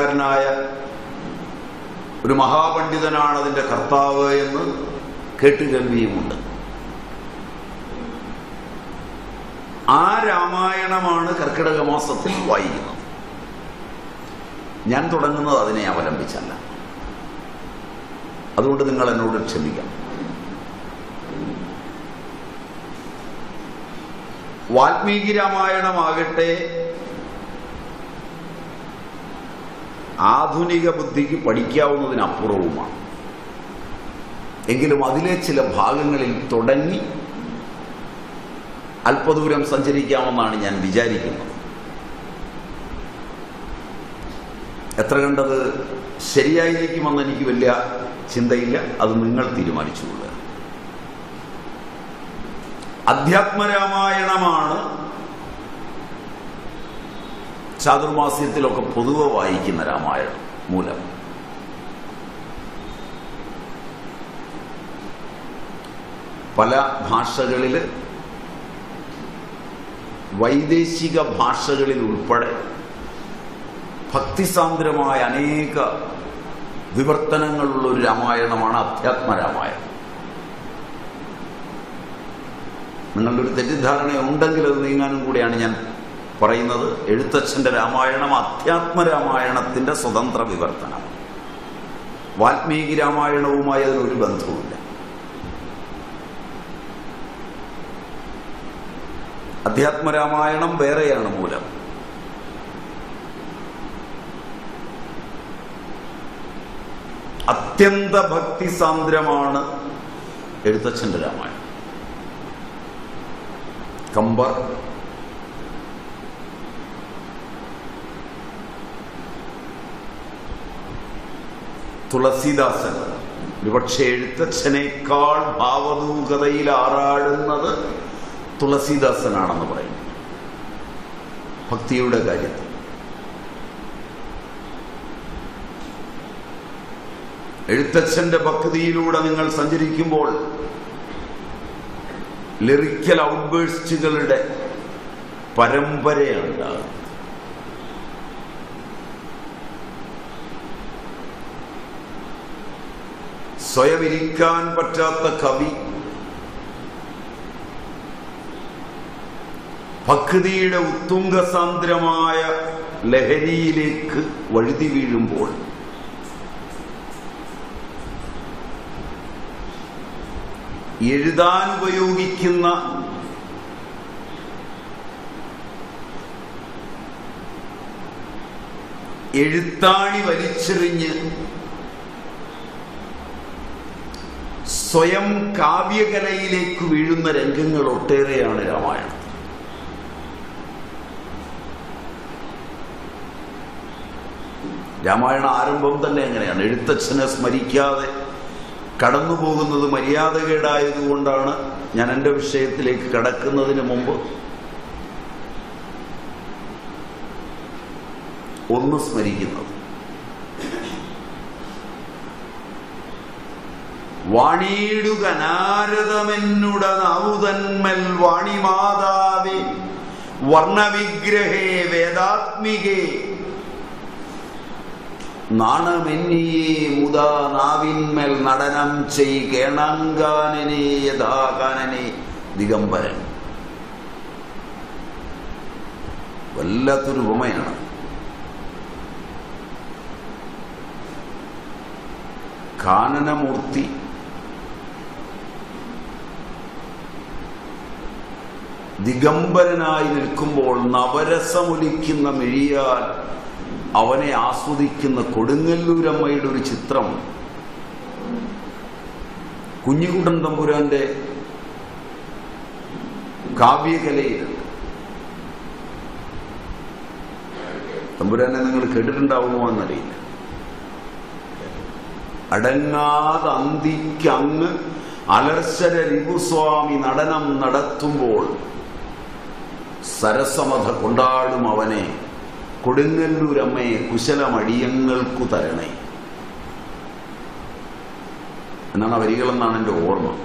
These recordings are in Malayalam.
കാരനായ ഒരു മഹാപണ്ഡിതനാണ് അതിന്റെ കർത്താവ് എന്ന് കേട്ടുകേൾവിയുമുണ്ട് ആ രാമായണമാണ് കർക്കിടക മാസത്തിൽ വായിക്കുന്നത്. ഞാൻ തുടങ്ങുന്നത് അതിനെ അവലംബിച്ചല്ല. അതുകൊണ്ട് നിങ്ങൾ എന്നോട് ക്ഷമിക്കാം വാൽമീകി രാമായണമാകട്ടെ ആധുനിക ബുദ്ധിക്ക് പഠിക്കാവുന്നതിനപ്പുറവുമാണ്. എങ്കിലും അതിലെ ചില ഭാഗങ്ങളിൽ തുടങ്ങി അല്പദൂരം സഞ്ചരിക്കാമെന്നാണ് ഞാൻ വിചാരിക്കുന്നത്. എത്ര കണ്ടത് ശരിയായിരിക്കുമെന്ന് എനിക്ക് വലിയ ചിന്തയില്ല. അത് നിങ്ങൾ തീരുമാനിച്ചുകൊള്ളുക. അധ്യാത്മരാമായണമാണ് ചാതുർമാസ്യത്തിലൊക്കെ പൊതുവെ വായിക്കുന്ന രാമായണം മൂലം. പല ഭാഷകളിൽ വൈദേശിക ഭാഷകളിൽ ഉൾപ്പെടെ ഭക്തിസാന്ദ്രമായ അനേക വിവർത്തനങ്ങളുള്ള ഒരു രാമായണമാണ് അധ്യാത്മരാമായണം. നിങ്ങളുടെ ഒരു തെറ്റിദ്ധാരണ ഉണ്ടെങ്കിൽ അത് നീങ്ങാനും കൂടിയാണ് ഞാൻ പറയുന്നത് എഴുത്തച്ഛന്റെ രാമായണം അധ്യാത്മ രാമായണത്തിന്റെ സ്വതന്ത്ര വിവർത്തനം. വാൽമീകി രാമായണവുമായി അതിനൊരു ബന്ധവുമില്ല. അധ്യാത്മ രാമായണം വേറെയാണ് മൂലം. അത്യന്ത ഭക്തിസാന്ദ്രമാണ് എഴുത്തച്ഛന്റെ രാമായണം. കമ്പർ തുളസീദാസൻ. ഒരുപക്ഷെ എഴുത്തച്ഛനേക്കാൾ ഭാവദൂകതയിൽ ആറാടുന്നത് തുളസീദാസനാണെന്ന് പറയുന്നു. ഭക്തിയുടെ കാര്യത്തിൽ എഴുത്തച്ഛന്റെ ഭക്തിയിലൂടെ നിങ്ങൾ സഞ്ചരിക്കുമ്പോൾ ലിറിക്കൽ ഔട്ട്ബേഴ്സ്റ്റുകളുടെ പരമ്പരയാണ് സ്വയം ഇരിക്കാൻ പറ്റാത്ത കവി. ഭക്തിയുടെ ഉത്തുംഗസാന്ദ്രമായ ലഹരിയിലേക്ക് വഴുതി വീഴുമ്പോൾ എഴുതാൻ ഉപയോഗിക്കുന്ന എഴുത്താണി വലിച്ചെറിഞ്ഞ് സ്വയം കാവ്യകലയിലേക്ക് വീഴുന്ന രംഗങ്ങൾ ഒട്ടേറെയാണ് രാമായണം. രാമായണ ആരംഭം തന്നെ എങ്ങനെയാണ് എഴുത്തച്ഛനെ സ്മരിക്കാതെ കടന്നു പോകുന്നത് മര്യാദകേടായതുകൊണ്ടാണ് ഞാൻ എന്റെ വിഷയത്തിലേക്ക് കടക്കുന്നതിന് മുമ്പ് ഒന്ന് സ്മരിക്കുന്നത്. വാണിയിടുക നാരദമെന്നുട നാവുതന്മൽ വാണിമാതാവേ വർണവിഗ്രഹേ വേദാത്മികേ. നാണമെന്നിയേ മുതാ നാവിന്മേൽ നടനം ചെയ് കേണങ്കാനനെ യഥാകാനനെ ദിഗംബരൻ. വല്ലാത്തൊരു ഉപമയാണ്. കാനനമൂർത്തി ദിഗംബരനായി നിൽക്കുമ്പോൾ നവരസമൊലിക്കുന്ന മിഴിയാൽ അവനെ ആസ്വദിക്കുന്ന കൊടുങ്ങല്ലൂരമ്മയുടെ ഒരു ചിത്രം. കുഞ്ഞിക്കുട്ടൻ തമ്പുരാന്റെ കാവ്യകലയിൽ. തമ്പുരാനെ നിങ്ങൾ കേട്ടിട്ടുണ്ടാവുമോ എന്നറിയില്ല അടങ്ങാതെ അന്തിക്കങ്ങ് അലർശര രിപുസ്വാമി നടനം നടത്തുമ്പോൾ സരസമധ കൊണ്ടാടും അവനെ. കൊടുങ്ങല്ലൂരമ്മയെ കുശലമടിയങ്ങൾക്കു തരണേ. എന്നാണ് ആ വരികളെന്നാണ് എന്റെ ഓർമ്മ.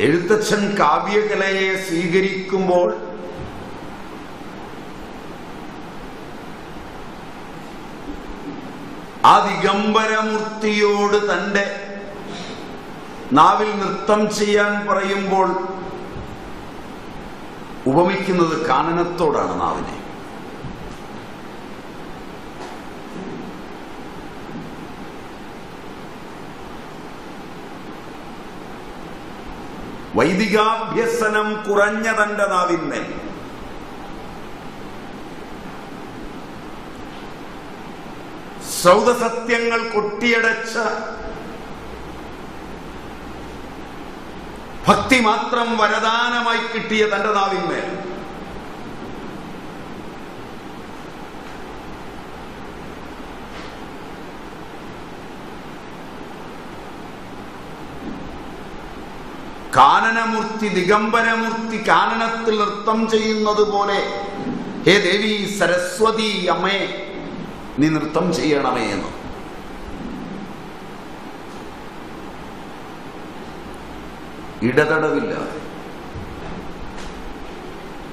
എഴുത്തച്ഛൻ കാവ്യകലയെ സ്വീകരിക്കുമ്പോൾ ആ ദിഗംബരമൂർത്തിയോട് തന്റെ നാവിൽ നൃത്തം ചെയ്യാൻ പറയുമ്പോൾ ഉപമിക്കുന്നത് കാനനത്തോടാണ് നാവിനെ. വൈദികാഭ്യസനം കുറഞ്ഞ തന്റെ നാവിന്മേൽ. സൗദസത്യങ്ങൾ കൊട്ടിയടച്ച ഭക്തി മാത്രം വരദാനമായി കിട്ടിയ തന്റെ നാവിന്മേൽ. കാനനമൂർത്തി ദിഗംബരമൂർത്തി കാനനത്തിൽ നൃത്തം ചെയ്യുന്നത് പോലെ ഹേ ദേവി സരസ്വതി അമ്മേ നീ നൃത്തം ചെയ്യണമേ എന്ന്. ഇടതടവില്ല.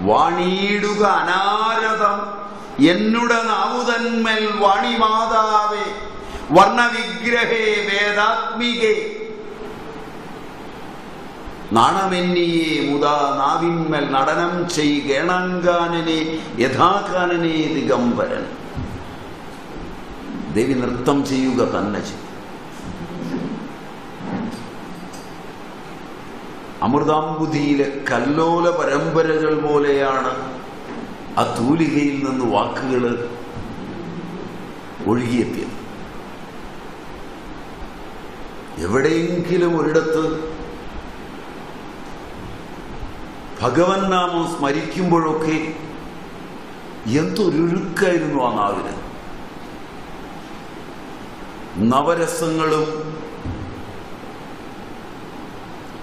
വാണിയിടുക അനാരതം. എന്നുടെ നാവുതന്മൽ വാണിമാതാവേ വർണവിഗ്രഹേ വേദാത്മികേ. നാണമെന്നിയെ മുതാ നാവിന്മൽ നടനം ചെയ് ഗേണാങ്കാനനെ യഥാകാനനെ ദിഗംബരൻ. ദേവി നൃത്തം ചെയ്യുക തന്നെ ചെയ്യും. അമൃതാംബുധിയിലെ കല്ലോല പരമ്പരകൾ പോലെയാണ് ആ തൂലികയിൽ നിന്ന് വാക്കുകൾ ഒഴുകിയെത്തിയത്. എവിടെയെങ്കിലും ഒരിടത്ത് ഭഗവൻ നാമം സ്മരിക്കുമ്പോഴൊക്കെ എന്തൊരുക്കായിരുന്നു ആ നാവിന്. നവരസങ്ങളും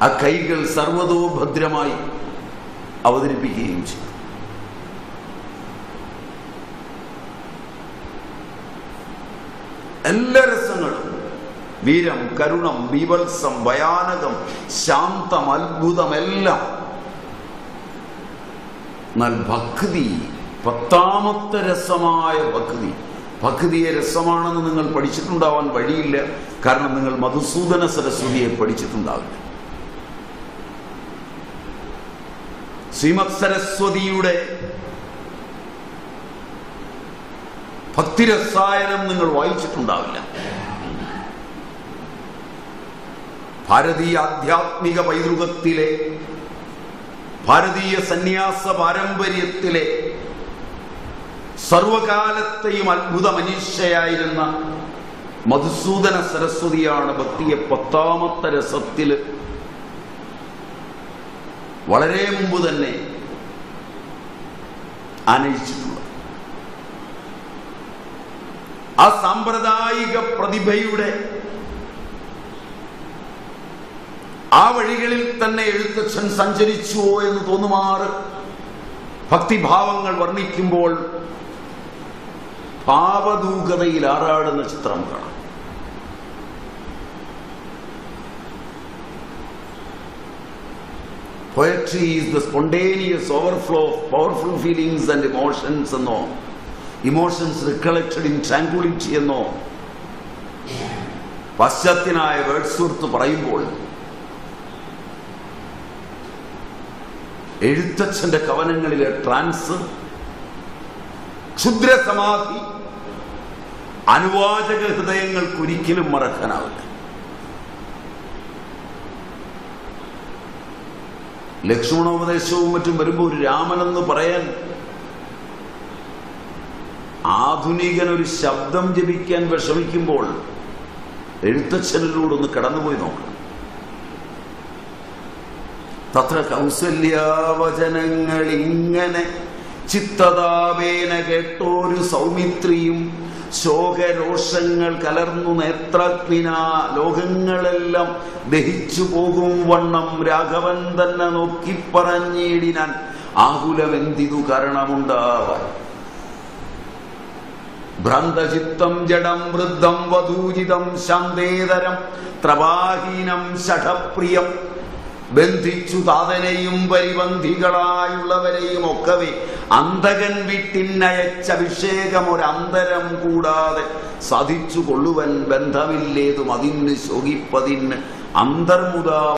ആ കൈകൾ സർവതോഭദ്രമായി അവതരിപ്പിക്കുകയും ചെയ്തു. എല്ലാ രസങ്ങളും വീരം കരുണം വിവത്സം ഭയാനകം ശാന്തം അത്ഭുതം എല്ലാം എന്നാൽ ഭക്തി പത്താമത്തെ രസമായ ഭക്തി. ഭക്തിയെ രസമാണെന്ന് നിങ്ങൾ പഠിച്ചിട്ടുണ്ടാവാൻ വഴിയില്ല. കാരണം നിങ്ങൾ മധുസൂദന സരസ്വതിയെ പഠിച്ചിട്ടുണ്ടാവില്ല. ശ്രീമത് സരസ്വതിയുടെ ഭക്തിരസായനം നിങ്ങൾ വായിച്ചിട്ടുണ്ടാവില്ല. ഭാരതീയ ആധ്യാത്മിക പൈതൃകത്തിലെ ഭാരതീയ സന്യാസ പാരമ്പര്യത്തിലെ സർവകാലത്തെയും അത്ഭുത മനുഷ്യയായിരുന്ന മധുസൂദന സരസ്വതിയാണ് ഭക്തിയെ പത്താമത്തെ രസത്തിൽ വളരെ മുമ്പ് തന്നെ ആനയിച്ചിട്ടുള്ളത് ആ സാമ്പ്രദായിക പ്രതിഭയുടെ ആ വഴികളിൽ തന്നെ എഴുത്തച്ഛൻ സഞ്ചരിച്ചുവോ എന്ന് തോന്നുമാറ് ഭക്തിഭാവങ്ങൾ വർണിക്കുമ്പോൾ ഭാവദൂകതയിൽ ആറാടുന്ന ചിത്രം കാണാം. Poetry is the spontaneous overflow of powerful feelings and emotions എന്നോ ഇമോഷൻസ് റിക്കളക്റ്റഡ് ഇൻ ട്രാങ്കുളിറ്റി എന്നോ. പാശ്ചാത്യനായ വേർഡ്സ്വർത്ത് പറയുമ്പോൾ എഴുത്തച്ഛന്റെ കവനങ്ങളിലെ ട്രാൻസ് ക്ഷുദ്ര സമാധി അനുവാചക ഹൃദയങ്ങൾക്ക് ഒരിക്കലും മറക്കാനാവില്ല. ലക്ഷ്മണോപദേശവും മറ്റും വരുമ്പോൾ ഒരു രാമനെന്ന് പറയാൻ ആധുനികൻ ഒരു ശബ്ദം ജപിക്കാൻ വിഷമിക്കുമ്പോൾ എഴുത്തച്ഛനിലൂടെ ഒന്ന് കടന്നുപോയി നോക്കണം. തത്ര കൗസല്യാവചനങ്ങൾ ഇങ്ങനെ ചിത്തതാപേന കേട്ടോരു സൗമിത്രിയും ശോകരോഷങ്ങൾ കലർന്നു നേത്രജ്ഞിന ലോകങ്ങളെല്ലാം ദഹിച്ചു പോകും വണ്ണം രാഘവൻ തന്നെ നോക്കി പറഞ്ഞിടിനാൻ ആകുലമെന്തിതു കാരണമുണ്ടാവാൻ? ഭ്രാന്തചിത്തം ജഡം വൃദ്ധം വധൂചിതം ശാന്തേതരം ത്രവാഹീനം ഷഠപ്രിയം ബന്ധിച്ചു താതനെയും പരിബന്ധികളായുള്ളവരെയും ഒക്കവേ അന്തകൻ വിട്ടിന്നയച്ച അഭിഷേകം ഒരന്തരം കൂടാതെ സാധിച്ചു കൊള്ളുവൻ ബന്ധമില്ലേതും അതിന് ശോകിപ്പതിന് അന്തർമുദാ